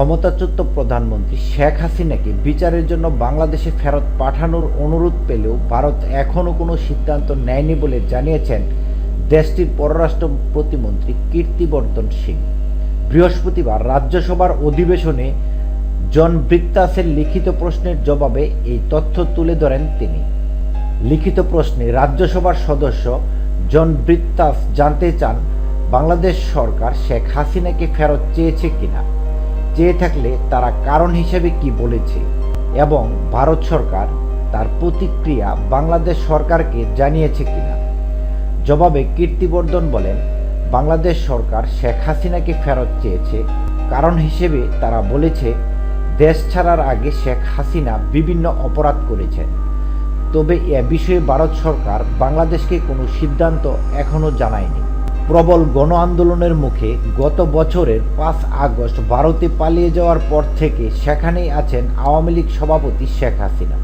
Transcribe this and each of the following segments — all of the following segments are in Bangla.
ক্ষমতাচ্যুত প্রধানমন্ত্রী শেখ হাসিনাকে বিচারের জন্য বাংলাদেশে ফেরত পাঠানোর অনুরোধ পেলেও ভারত এখনও কোনো সিদ্ধান্ত নেয়নি বলে জানিয়েছেন দেশটির পররাষ্ট্র প্রতিমন্ত্রী কীর্তিবর্ধন সিং। বৃহস্পতিবার রাজ্যসভার অধিবেশনে জন বৃত্তাসের লিখিত প্রশ্নের জবাবে এই তথ্য তুলে ধরেন তিনি। লিখিত প্রশ্নে রাজ্যসভার সদস্য জন বৃত্তাস জানতে চান, বাংলাদেশ সরকার শেখ হাসিনাকে ফেরত চেয়েছে কিনা। চেয়ে থাকলে তারা কারণ হিসেবে কি বলেছে এবং ভারত সরকার তার প্রতিক্রিয়া বাংলাদেশ সরকারকে জানিয়েছে কিনা? জবাবে কীর্তিবর্ধন বলেন, বাংলাদেশ সরকার শেখ হাসিনাকে ফেরত চেয়েছে কারণ হিসেবে তারা বলেছে, দেশ ছাড়ার আগে শেখ হাসিনা বিভিন্ন অপরাধ করেছেন। তবে এ বিষয়ে ভারত সরকার বাংলাদেশকে কোনো সিদ্ধান্ত এখনও জানায়নি। প্রবল গণ আন্দোলনের মুখে গত বছরের পাঁচ আগস্ট ভারতে পালিয়ে যাওয়ার পর থেকে সেখানেই আছেন আওয়ামী লীগ সভাপতি শেখ হাসিনা।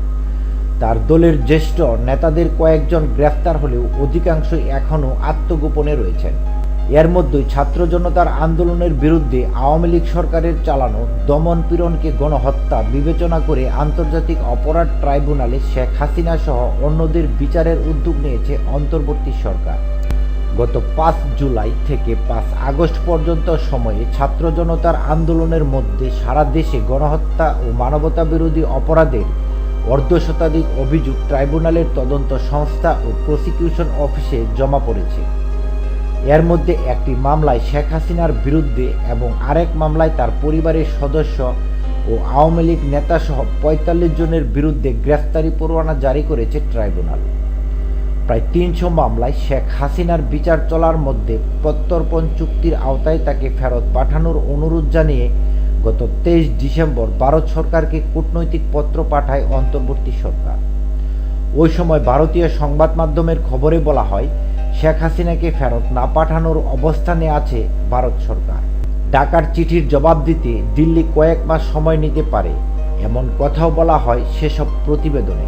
তার দলের জ্যেষ্ঠ নেতাদের কয়েকজন গ্রেফতার হলেও অধিকাংশ এখনও আত্মগোপনে রয়েছেন। এর মধ্যেই ছাত্র জনতার আন্দোলনের বিরুদ্ধে আওয়ামী লীগ সরকারের চালানো দমন পীড়নকে গণহত্যা বিবেচনা করে আন্তর্জাতিক অপরাধ ট্রাইব্যুনালে শেখ হাসিনা সহ অন্যদের বিচারের উদ্যোগ নিয়েছে অন্তর্বর্তী সরকার। গত পাঁচ জুলাই থেকে পাঁচ আগস্ট পর্যন্ত সময়ে ছাত্র জনতার আন্দোলনের মধ্যে সারা দেশে গণহত্যা ও মানবতা বিরোধী অপরাধের অর্ধশতাধিক অভিযোগ ট্রাইব্যুনালের তদন্ত সংস্থা ও প্রসিকিউশন অফিসে জমা পড়েছে। এর মধ্যে একটি মামলায় শেখ হাসিনার বিরুদ্ধে এবং আরেক মামলায় তার পরিবারের সদস্য ও আওয়ামী লীগ নেতাসহ পঁয়তাল্লিশ জনের বিরুদ্ধে গ্রেফতারি পরোয়ানা জারি করেছে ট্রাইব্যুনাল। প্রায় তিনশো মামলায় শেখ হাসিনার বিচার চলার মধ্যে প্রত্যর্পণ চুক্তির আওতায় তাকে ফেরত পাঠানোর অনুরোধ জানিয়ে গত তেইশ ডিসেম্বর ভারত সরকারকে কূটনৈতিক পত্র পাঠায় অন্তর্বর্তী সরকার। ওই সময় ভারতীয় সংবাদ মাধ্যমের খবরে বলা হয়, শেখ হাসিনাকে ফেরত না পাঠানোর অবস্থানে আছে ভারত সরকার। ডাকার চিঠির জবাব দিতে দিল্লি কয়েক মাস সময় নিতে পারে, এমন কথাও বলা হয় সেসব প্রতিবেদনে।